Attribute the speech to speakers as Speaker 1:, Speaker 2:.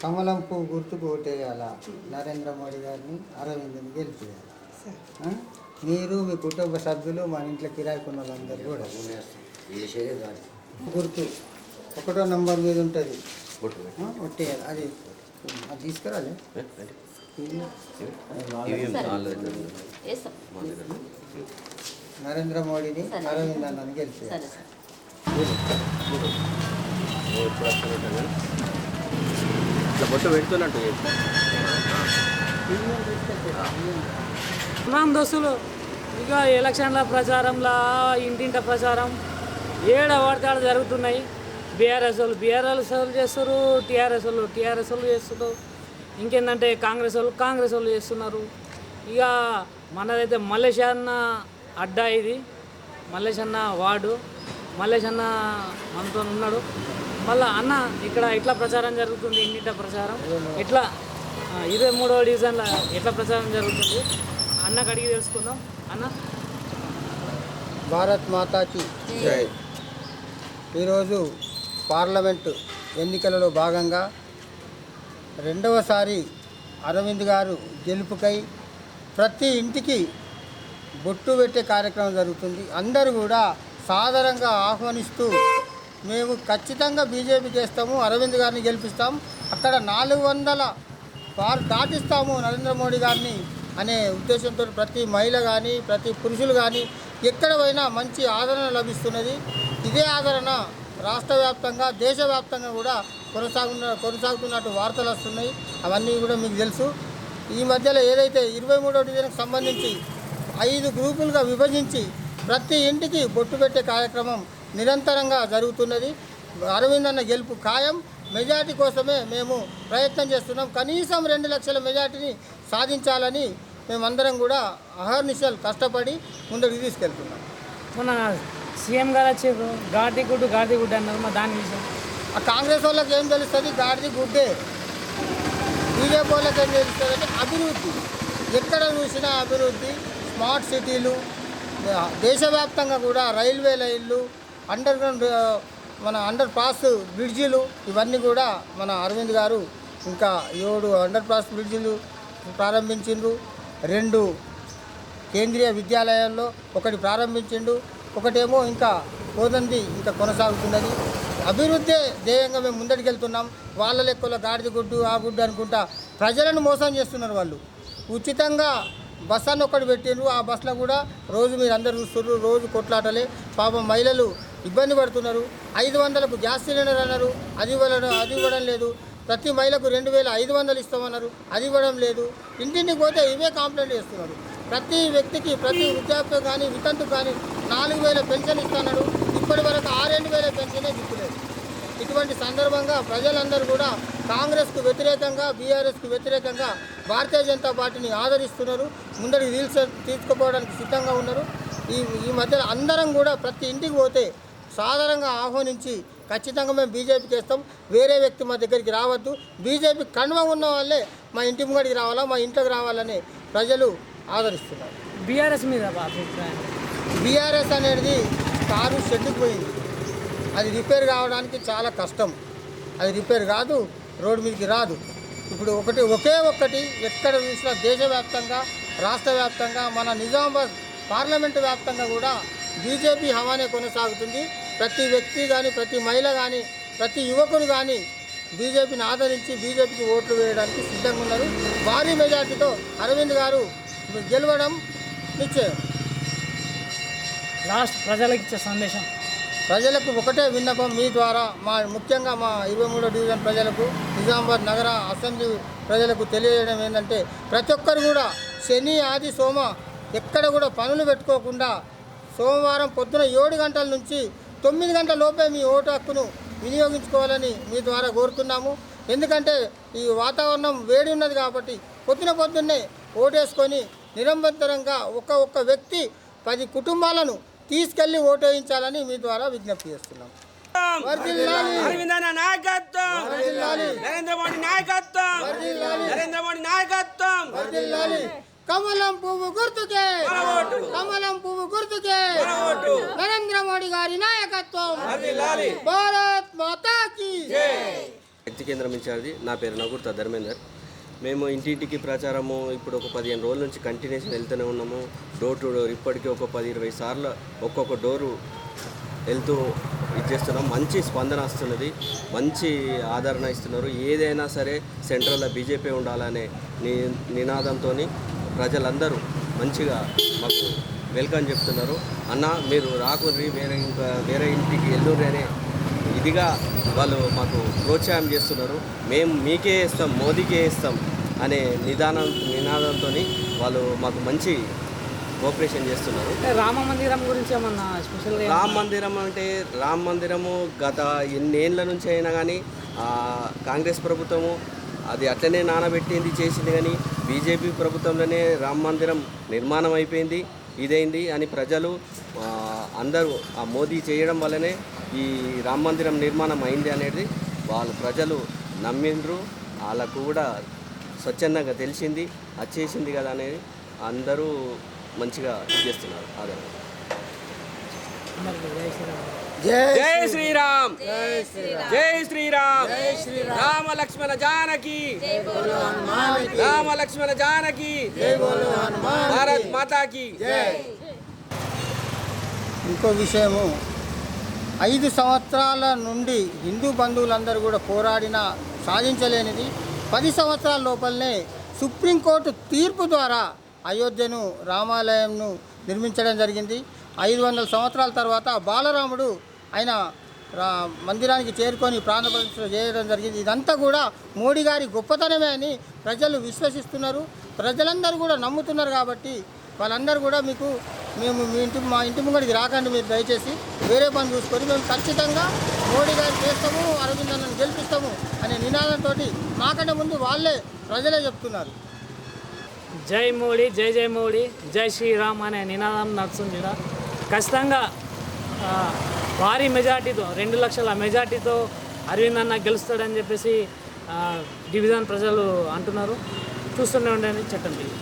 Speaker 1: కమలం పువ్వు గుర్తుకు ఓటేయాల నరేంద్ర మోడీ గారిని అరవింద్ని గెలిపేయాలి? మీరు మీ కుటుంబ సభ్యులు మన ఇంట్లో కిరాయి కొన్న వాళ్ళందరూ కూడా గుర్తు ఒకటో నంబర్ మీద ఉంటుంది. ఒట్టేయాలి అది అది తీసుకురాలే నరేంద్ర మోడీని. అరవింద్ అన్నని?
Speaker 2: ఇట్లా బొట్టు పెడుతున్నట్టు.
Speaker 3: రామ్ దోస్తులు ఇక ఎలక్షన్ల ప్రచారంలో ఇంటింట ప్రచారం ఏడ పడితే ఆడ జరుగుతున్నాయి బీఆర్ఎస్ వాళ్ళు బీఆర్ఎస్ వాళ్ళు చేస్తారు టీఆర్ఎస్ వాళ్ళు టీఆర్ఎస్ వాళ్ళు చేస్తున్నారు ఇంకేంటంటే కాంగ్రెస్ వాళ్ళు కాంగ్రెస్ వాళ్ళు చేస్తున్నారు ఇక మనదైతే మల్లేష్ అన్న అడ్డా ఇది. మల్లేష్ అన్న వార్డు. మల్లేష్ అన్న మనతో ఉన్నాడు. మళ్ళా అన్న ఇక్కడ ఎట్లా ప్రచారం జరుగుతుంది? ఇంటింట ప్రచారం? ఇట్లా ఇరవై మూడవ డివిజన్లో ఎట్లా ప్రచారం జరుగుతుంది? అన్నకు అడిగి తెలుసుకుందాం. అన్న?
Speaker 1: భారత్ మాతాకి ఈరోజు పార్లమెంటు ఎన్నికలలో భాగంగా రెండవసారి అరవింద్ గారు గెలుపుకై ప్రతి ఇంటికి బొట్టు పెట్టే కార్యక్రమం జరుగుతుంది. అందరూ కూడా సాధారణంగా ఆహ్వానిస్తూ మేము ఖచ్చితంగా బీజేపీ చేస్తాము అరవింద్ గారిని గెలిపిస్తాం అక్కడ నాలుగు వందల వారు దాటిస్తాము నరేంద్ర మోడీ గారిని అనే ఉద్దేశంతో ప్రతి మహిళ కానీ ప్రతి పురుషులు కానీ ఎక్కడ పోయినా మంచి ఆదరణ లభిస్తున్నది. ఇదే ఆదరణ రాష్ట్ర వ్యాప్తంగా దేశవ్యాప్తంగా కూడా కొనసాగున్న కొనసాగుతున్నట్టు వార్తలు వస్తున్నాయి. అవన్నీ కూడా మీకు తెలుసు. ఈ మధ్యలో ఏదైతే ఇరవై మూడో డివిజన్కి సంబంధించి ఐదు గ్రూపులుగా విభజించి ప్రతి ఇంటికి బొట్టు పెట్టే కార్యక్రమం నిరంతరంగా జరుగుతున్నది. అరవింద్ అన్న గెలుపు ఖాయం. మెజార్టీ కోసమే మేము ప్రయత్నం చేస్తున్నాం. కనీసం రెండు లక్షల మెజార్టీని సాధించాలని మేమందరం కూడా అహర్నిశలు కష్టపడి ముందుకు తీసుకెళ్తున్నాం.
Speaker 3: మన సీఎం గారు వచ్చారు గాడి గుడ్డు గాడి గుడ్డు అన్నారు. మా దాని విషయం?
Speaker 1: ఆ కాంగ్రెస్ వాళ్ళకి ఏం తెలుస్తుంది? గాడిది గుడ్డే. బీజేపీ వాళ్ళకి ఏం అభివృద్ధి. ఎక్కడ చూసినా అభివృద్ధి. స్మార్ట్ సిటీలు దేశవ్యాప్తంగా కూడా రైల్వే లైన్లు అండర్ గ్రౌండ్ మన అండర్ పాస్ బ్రిడ్జిలు ఇవన్నీ కూడా మన అరవింద్ గారు ఇంకా ఏడు అండర్ పాస్ బ్రిడ్జిలు ప్రారంభించిండ్రు. రెండు కేంద్రీయ విద్యాలయాల్లో ఒకటి ప్రారంభించిండు. ఒకటేమో ఇంకా పోదంది ఇంకా కొనసాగుతున్నది. అభివృద్ధి ధ్యేయంగా మేము ముందడికి వెళ్తున్నాం వాళ్ళ లెక్కలో గాడిద గుడ్డు ఆ గుడ్డు అనుకుంటా ప్రజలను మోసం చేస్తున్నారు వాళ్ళు. ఉచితంగా బస్ అని ఒకటి పెట్టిండ్రు. ఆ బస్సులో కూడా రోజు మీరు అందరు చూస్తున్నారు రోజు కొట్లాటలే. పాపం మహిళలు ఇబ్బంది పడుతున్నారు. ఐదు వందలకు గ్యాస్ సిలిండర్ అన్నారు. అది ఇవ్వడం అది ఇవ్వడం లేదు. ప్రతి మహిళకు రెండు వేల ఐదు వందలు ఇస్తామన్నారు. అది ఇవ్వడం లేదు. ఇంటింటికి పోతే ఇవే కంప్లైంట్ చేస్తున్నారు. ప్రతి వ్యక్తికి ప్రతి వృద్ధాప్యం కానీ వితంతు కానీ నాలుగు వేల పెన్షన్ ఇస్తున్నారు పెన్షనే దిక్కులేదు. ఇటువంటి సందర్భంగా ప్రజలందరూ కూడా కాంగ్రెస్కు వ్యతిరేకంగా బీఆర్ఎస్కు వ్యతిరేకంగా భారతీయ జనతా పార్టీని ఆదరిస్తున్నారు. ముందరికి తీల్చ తీసుకుపోవడానికి సిద్ధంగా ఉన్నారు. ఈ ఈ మధ్యలో అందరం కూడా ప్రతి ఇంటికి పోతే సాధారణంగా ఆహ్వానించి ఖచ్చితంగా మేము బీజేపీకి వేస్తాం. వేరే వ్యక్తి మా దగ్గరికి రావద్దు. బీజేపీ కణవ ఉన్న వాళ్ళే మా ఇంటి ముంగడికి రావాలా మా ఇంట్లోకి రావాలని ప్రజలు ఆదరిస్తున్నారు.
Speaker 3: బీఆర్ఎస్ మీద
Speaker 1: బీఆర్ఎస్ అనేది కారు షెడ్డుకు పోయింది. అది రిపేర్ కావడానికి చాలా కష్టం. అది రిపేర్ కాదు రోడ్డు మీదకి రాదు. ఇప్పుడు ఒకటి ఒకే ఒక్కటి ఎక్కడ చూసినా దేశవ్యాప్తంగా రాష్ట్ర వ్యాప్తంగా మన నిజామాబాద్ పార్లమెంటు వ్యాప్తంగా కూడా బీజేపీ హవానే కొనసాగుతుంది. ప్రతి వ్యక్తి కానీ ప్రతి మహిళ కానీ ప్రతి యువకుడు కానీ బీజేపీని ఆదరించి బీజేపీకి ఓట్లు వేయడానికి సిద్ధంగా ఉన్నారు. భారీ మెజార్టీతో అరవింద్ గారు గెలవడం నిశ్చయం.
Speaker 3: లాస్ట్ ప్రజలకు ఇచ్చే సందేశం.
Speaker 1: ప్రజలకు ఒకటే విన్నపం మీ ద్వారా మా ముఖ్యంగా మా ఇరవై మూడో డివిజన్ ప్రజలకు నిజామాబాద్ నగర అసెంబ్లీ ప్రజలకు తెలియజేయడం ఏంటంటే ప్రతి ఒక్కరు కూడా శని ఆది సోమ ఎక్కడ కూడా పనులు పెట్టుకోకుండా సోమవారం పొద్దున ఏడు గంటల నుంచి తొమ్మిది గంటల లోపే మీ ఓటు హక్కును వినియోగించుకోవాలని మీ ద్వారా కోరుతున్నాము. ఎందుకంటే ఈ వాతావరణం వేడి ఉన్నది కాబట్టి పొద్దున పొద్దున్నే ఓటేసుకొని నిరంతరంగా ఒక ఒక్క వ్యక్తి పది కుటుంబాలను తీసుకెళ్ళి ఓటేయించాలని మీ ద్వారా విజ్ఞప్తి చేస్తున్నాం.
Speaker 4: అరవిందన నాయకత్వం. నరేంద్ర మోడీ నాయకత్వం. నరేంద్ర మోడీ నాయకత్వం.
Speaker 1: కమలం పువ్వు గుర్తుకే. కమలం పువ్వు గుర్తుకే.
Speaker 4: ఓటు.
Speaker 1: నరేంద్ర మోడీ గారి నాయకత్వం. భారత్ మాతాకి.
Speaker 2: శక్తి కేంద్రం ఇన్ఛార్జి నా పేరు నగుర్త ధర్మేందర్. మేము ఇంటింటికి ప్రచారము ఇప్పుడు ఒక పదిహేను రోజుల నుంచి కంటిన్యూషన్ వెళ్తూనే ఉన్నాము. డోర్ టు డోర్ ఇప్పటికీ ఒక పది ఇరవై సార్లు ఒక్కొక్క డోరు వెళ్తూ ఇది చేస్తున్నాం. మంచి స్పందన వస్తున్నది. మంచి ఆదరణ ఇస్తున్నారు. ఏదైనా సరే సెంట్రల్లో బీజేపీ ఉండాలనే ని నినాదంతో ప్రజలందరూ మంచిగా మాకు వెల్కమ్ చెప్తున్నారు. అన్న మీరు రాకుండ్రి వేరే ఇంకా వేరే ఇంటికి వెళ్ళుర్రి అనే ఇదిగా వాళ్ళు మాకు ప్రోత్సాహం చేస్తున్నారు. మేము మీకే ఇస్తాం మోదీకే ఇస్తాం అనే నిదానం నినాదంతో వాళ్ళు మాకు మంచి కోఆపరేషన్ చేస్తున్నారు.
Speaker 3: రామ మందిరం గురించి ఏమన్నా స్పెషల్గా
Speaker 2: రామ్ మందిరం అంటే రామ్ మందిరము గత ఎన్నేళ్ళ నుంచి అయినా కానీ కాంగ్రెస్ ప్రభుత్వము అది అట్లనే నానబెట్టింది చేసింది కానీ బీజేపీ ప్రభుత్వంలోనే రామ్ మందిరం నిర్మాణం అయిపోయింది ఇదైంది అని ప్రజలు అందరూ ఆ మోదీ చేయడం వల్లనే ఈ రామ్ మందిరం నిర్మాణం అయింది అనేది వాళ్ళు ప్రజలు నమ్మిండ్రు. వాళ్ళకు కూడా స్వచ్ఛందంగా తెలిసింది వచ్చేసింది కదా అనేది అందరూ మంచిగా చేస్తున్నారు. ఆదరణ.
Speaker 4: జై శ్రీరామ్! జై శ్రీరామ్! రామ లక్ష్మణ జానకి! రామ లక్ష్మణ జానకి! భారత్ మాతాకి!
Speaker 1: ఇంకో విషయము. ఐదు సంవత్సరాల నుండి హిందూ బంధువులందరూ కూడా పోరాడిన సాధించలేనిది. పది సంవత్సరాల లోపలనే సుప్రీంకోర్టు తీర్పు ద్వారా అయోధ్యను రామాలయంను నిర్మించడం జరిగింది. ఐదు వందల సంవత్సరాల తర్వాత బాలరాముడు ఆయన మందిరానికి చేరుకొని ప్రాణప్రతిష్ఠ చేయడం జరిగింది. ఇదంతా కూడా మోడీ గారి గొప్పతనమే అని ప్రజలు విశ్వసిస్తున్నారు. ప్రజలందరూ కూడా నమ్ముతున్నారు కాబట్టి వాళ్ళందరూ కూడా మీకు మేము మీ ఇంటి మా ఇంటి ముంగడికి రాకండి మీరు దయచేసి. వేరే పని చూసుకొని మేము ఖచ్చితంగా మోడీ గారు చేస్తాము అరవింద్ అన్నను గెలిపిస్తాము అనే నినాదంతో మాకంటే ముందు వాళ్ళే ప్రజలే చెప్తున్నారు.
Speaker 3: జై మోడీ జై జై మోడీ జై శ్రీరామ్ అనే నినాదం నడుస్తుంది ఈడ. ఖచ్చితంగా భారీ మెజార్టీతో రెండు లక్షల మెజార్టీతో అరవింద్ అన్న గెలుస్తాడని చెప్పేసి డివిజన్ ప్రజలు అంటున్నారు. చూస్తూనే ఉండండి చట్టం టీవీ